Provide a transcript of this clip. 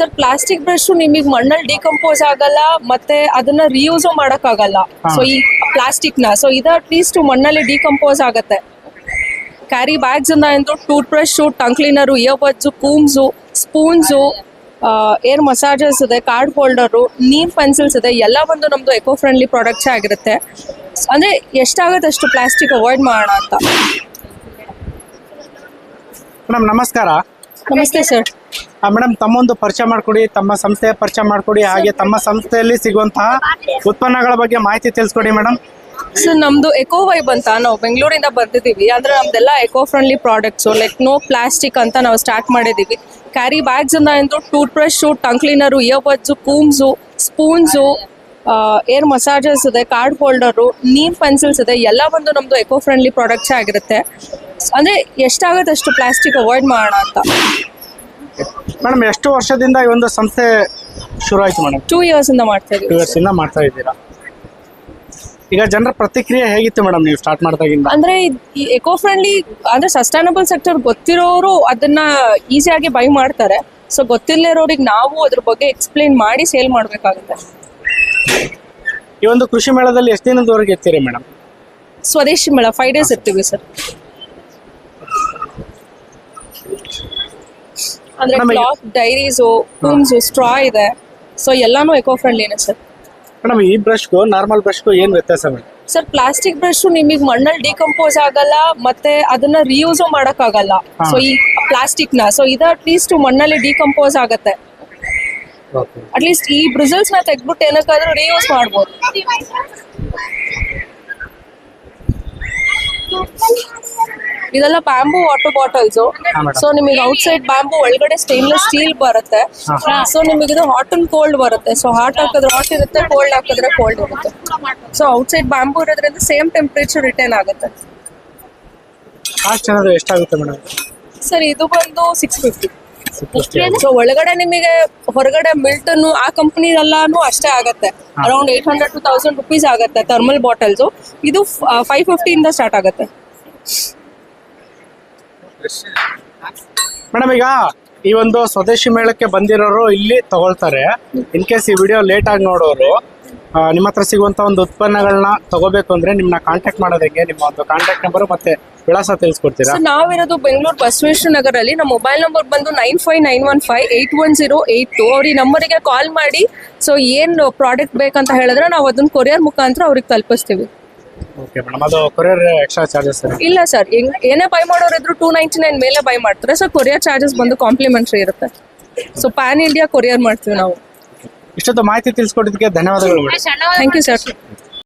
Sir plastic brush ನಿಮಗೆ ಮಣ್ಣಲ್ಲಿ decompose ಆಗಲ್ಲ ಮತ್ತೆ ಅದನ್ನ ರಿಯೂಸ್ ಮಾಡಕ್ಕಾಗಲ್ಲ. ಸೊ ಈ ಪ್ಲಾಸ್ಟಿಕ್ನ ಸೊ ಇದು ಅಟ್ಲೀಸ್ಟ್ ಮಣ್ಣಲ್ಲಿ ಡಿಕಂಪೋಸ್ ಆಗತ್ತೆ. ಕ್ಯಾರಿ ಬ್ಯಾಗ್ಸ್ ಇಂದ tooth brush tongue cleaner earbuds combs spoons hair massagers ಇದೆ ಕಾರ್ಡ್ ಹೋಲ್ಡರು ನೀರ್ ಪೆನ್ಸಿಲ್ಸ್ ಇದೆ ಎಲ್ಲ ಒಂದು ನಮ್ದು ಎಕೋ ಫ್ರೆಂಡ್ಲಿ ಪ್ರಾಡಕ್ಟ್ಸ್ ಆಗಿರುತ್ತೆ. ಅಂದ್ರೆ ಎಷ್ಟಾಗುತ್ತೆ ಅಷ್ಟು ಪ್ಲಾಸ್ಟಿಕ್ ಅವಾಯ್ಡ್ ಮಾಡೋಣ ಅಂತ. ಮೇಡಮ್ ನಮಸ್ಕಾರ. ನಮಸ್ತೆ ಸರ್ ಮೇಡಮ್ ತಮ್ಮೊಂದು ಪರಿಚಯ ಮಾಡಿಕೊಡಿ, ತಮ್ಮ ಸಂಸ್ಥೆಯ ಪರಿಚಯ ಮಾಡಿಕೊಡಿ, ಹಾಗೆ ತಮ್ಮ ಸಂಸ್ಥೆಯಲ್ಲಿ ಸಿಗುವಂತಹ ಉತ್ಪನ್ನಗಳ ಬಗ್ಗೆ ಮಾಹಿತಿ ತಿಳಿಸ್ಕೊಡಿ ಮೇಡಮ್ ಸರ್ ನಮ್ದು ಎಕೋ ವೈಬ್ ಅಂತ ನಾವು ಬೆಂಗಳೂರಿಂದ ಬರ್ತಿದ್ದೀವಿ ಅಂದ್ರೆ ನಮ್ದೆಲ್ಲ eco friendly products like no plastic ಅಂತ ನಾವು ಸ್ಟಾರ್ಟ್ ಮಾಡಿದೀವಿ ಕ್ಯಾರಿ ಬ್ಯಾಗ್ಸ್ ಇಂದ ಎಂದು toothbrush tongue cleaner earbuds combs spoons air massages ಇದೆ ಕಾರ್ಡ್ ಹೋಲ್ಡರು ನೀಮ್ ಪೆನ್ಸಿಲ್ಸ್ ಇದೆ, ಎಲ್ಲ ಒಂದು ನಮ್ದು ಎಕೋ ಫ್ರೆಂಡ್ಲಿ ಪ್ರಾಡಕ್ಟ್ಸ್ ಆಗಿರುತ್ತೆ. ಅಂದ್ರೆ ಎಷ್ಟಾಗುತ್ತೆ ಅಷ್ಟು ಪ್ಲಾಸ್ಟಿಕ್ ಅವಾಯ್ಡ್ ಮಾಡೋಣ ಅಂತ? ಮೇಡಮ್ ಎಷ್ಟು ವರ್ಷದಿಂದ ಈ ಒಂದು ಸಂಸ್ಥೆ ಶುರು ಆಯ್ತು ಮೇಡಮ್? ಟೂ ಇಯರ್ಸ್ ಇಂದ ಮಾಡ್ತಾ ಟೂ ಇಯರ್ಸ್ ಇಂದ ಮಾಡ್ತಾ ಇದ್ದೀರಾ? ಈಗ ಜನರ ಪ್ರತಿಕ್ರಿಯೆ ಹೇಗಿತ್ತು ಮೇಡಮ್ ನೀವು ಸ್ಟಾರ್ಟ್ ಮಾಡಿದಾಗಿಂದ? ಅಂದ್ರೆ ಈ ಎಕೋ ಫ್ರೆಂಡ್ಲಿ ಅಂದ್ರೆ ಸಸ್ಟೈನಬಲ್ ಸೆಕ್ಟರ್ ಗೊತ್ತಿರೋರು ಅದನ್ನ ಈಸಿಯಾಗಿ ಬೈ ಮಾಡ್ತಾರೆ. ಸೊ ಗೊತ್ತಿಲ್ಲರೋರಿಗೆ ನಾವು ಅದ್ರ ಬಗ್ಗೆ ಎಕ್ಸ್ಪ್ಲೇನ್ ಮಾಡಿ ಸೇಲ್ ಮಾಡ್ಬೇಕಾಗುತ್ತೆ. ಈ ಒಂದು ಕೃಷಿ ಮೇಳದಲ್ಲಿ ಎಷ್ಟು ದಿನದವರೆಗೆ ಇರ್ತೀರಿ ಮೇಡಮ್? ಸ್ವದೇಶಿ ಮೇಳ ಫೈವ್ ಡೇಸ್ ಇರ್ತೀವಿ ಸರ್. ಅಂದ್ರೆ ನಮಗೆ- ಕ್ಲಾತ್ ಡೈರೀಸು ಕೂಮ್ಸು ಸ್ಟ್ರಾ ಇದೆ. ಸೊ ಎಲ್ಲಾನು ಎಕೋ ಫ್ರೆಂಡ್ಲಿನೇ ಸರ್ ಮೇಡಮ್ ಈ ಬ್ರಷ್ಗೂ ನಾರ್ಮಲ್ ಬ್ರಷ್ಗೂ ಏನು ವ್ಯತ್ಯಾಸ ಮೇಡಮ್ ಸರ್ ಪ್ಲಾಸ್ಟಿಕ್ ಬ್ರಷ್ ನಿಮಗೆ ಮಣ್ಣಲ್ಲಿ ಡಿಕಂಪೋಸ್ ಆಗಲ್ಲ ಮತ್ತೆ ಅದನ್ನ ರಿಯೂಸ್ ಮಾಡಕ್ಕಾಗಲ್ಲ. ಸೊ ಈ ಪ್ಲಾಸ್ಟಿಕ್ನ ಸೊ ಇದು ಅಟ್ಲೀಸ್ಟ್ ಮಣ್ಣಲ್ಲಿ ಡಿಕಂಪೋಸ್ ಆಗತ್ತೆ. ಅಟ್ಲೀಸ್ಟ್ ಈ ಬ್ರಿಸಲ್ಸ್ನ ತೆಗ್ದ್ಬಿಟ್ಟು ಏನಕ್ಕಾದ್ರೂ ರಿಯೂಸ್ ಮಾಡ್ಬೋದು. ಇದೆಲ್ಲ ಬ್ಯಾಂಬು ವಾಟರ್ ಬಾಟಲ್ಸ್. ಸೊ ನಿಮಗೆ ಔಟ್ ಸೈಡ್ ಬ್ಯಾಂಬೂ ಒಳಗಡೆ ಸ್ಟೇನ್ಲೆಸ್ ಸ್ಟೀಲ್ ಬರುತ್ತೆ. ಸೊ ನಿಮಗೆ ಇದು ಹಾಟ್ ಅಂಡ್ ಕೋಲ್ಡ್ ಬರುತ್ತೆ. ಸೊ ಹಾಟ್ ಹಾಕಿದ್ರೆ ಹಾಟ್ ಇರುತ್ತೆ ಕೋಲ್ಡ್ ಹಾಕಿದ್ರೆ ಕೋಲ್ಡ್ ಇರುತ್ತೆ. ಸೊ ಔಟ್ ಸೈಡ್ ಬ್ಯಾಂಬೂ ಇರೋದ್ರಿಂದ ಸೇಮ್ ಟೆಂಪರೇಚರ್ ರಿಟರ್ನ್ ಆಗುತ್ತೆ. ಕಾಸ್ಟ್ ಏನಾದ್ರು ಎಷ್ಟಾಗುತ್ತೆ ಮೇಡಮ್ ಸರ್ ಇದು ಬಂದು ಸಿಕ್ಸ್ ಫಿಫ್ಟಿ ಸೊ ಒಳಗಡೆ ನಿಮಗೆ ಹೊರಗಡೆ ಮಿಲ್ಟನ್ ಆ ಕಂಪನಿ ಎಲ್ಲಾನು ಅಷ್ಟೇ ಆಗತ್ತೆ. Around eight hundred to thousand rupees ಆಗತ್ತೆ ಥರ್ಮಲ್ ಬಾಟಲ್ಸ್ ಇದು ಫೈವ್ ಫಿಫ್ಟಿ ಇಂದ ಸ್ಟಾರ್ಟ್ ಆಗುತ್ತೆ. ಮೇಡಮ್ ಈಗ ಈ ಒಂದು ಸ್ವದೇಶಿ ಮೇಳಕ್ಕೆ ಬಂದಿರೋರು ಇಲ್ಲಿ ತಗೊಳ್ತಾರೆ. ಇನ್ ಕೇಸ್ ಈ ವಿಡಿಯೋ ಲೇಟ್ ಆಗಿ ನೋಡೋರು ನಿಮ್ಮ ಹತ್ರ ಸಿಗುವಂತ ಒಂದು ಉತ್ಪನ್ನಗಳನ್ನ ತಗೋಬೇಕು ಅಂದ್ರೆ ನಿಮ್ನ ಕಾಂಟ್ಯಾಕ್ಟ್ ಮಾಡೋದು ಹೆಂಗೆ ನಿಮ್ಮ ಒಂದು ಕಾಂಟ್ಯಾಕ್ಟ್ ನಂಬರ್ ಮತ್ತೆ ವಿಳಾಸ ತಿಳಿಸ್ಕೊಡ್ತೀರಾ? ನಾವಿರೋದು ಬೆಂಗಳೂರು ಬಸವೇಶ್ವರ ನಗರಲ್ಲಿ. ನಮ್ಮ ಮೊಬೈಲ್ ನಂಬರ್ ಬಂದು nine five nine one five eight one zero eight two ಅವ್ರ ಈ ನಂಬರಿಗೆ ಕಾಲ್ ಮಾಡಿ ಸೊ ಏನು ಪ್ರಾಡಕ್ಟ್ ಬೇಕಂತ ಹೇಳಿದ್ರೆ ನಾವು ಅದನ್ನ ಕೊರಿಯರ್ ಮುಖಾಂತರ ಅವ್ರಿಗೆ ತಲುಪಿಸ್ತೀವಿ. ಓಕೆ ಮೇಡಮ್ ಅದು ಕೊರಿಯರ್ ಎಕ್ಸ್ಟ್ರಾ ಚಾರ್ಜಸ್ ಇಲ್ಲ ಸರ್ ಏನೇ ಬೈ ಮಾಡೋರಿದ್ರು ಟೂ ನೈಂಟಿ ನೈನ್ ಮೇಲೆ ಬೈ ಮಾಡ್ತಾರೆ. ಸೊ ಕೊರಿಯರ್ ಚಾರ್ಜಸ್ ಬಂದು ಕಾಂಪ್ಲಿಮೆಂಟ್ರಿ ಇರುತ್ತೆ. ಸೊ ಪ್ಯಾನ್ ಇಂಡಿಯಾ ಕೊರಿಯರ್ ಮಾಡ್ತೀವಿ ನಾವು. ಇಷ್ಟೊತ್ತು ಮಾಹಿತಿ ತಿಳಿಸ್ಕೊಟ್ಟಿದ್ದಕ್ಕೆ ಧನ್ಯವಾದಗಳು ಥ್ಯಾಂಕ್ ಯು ಸರ್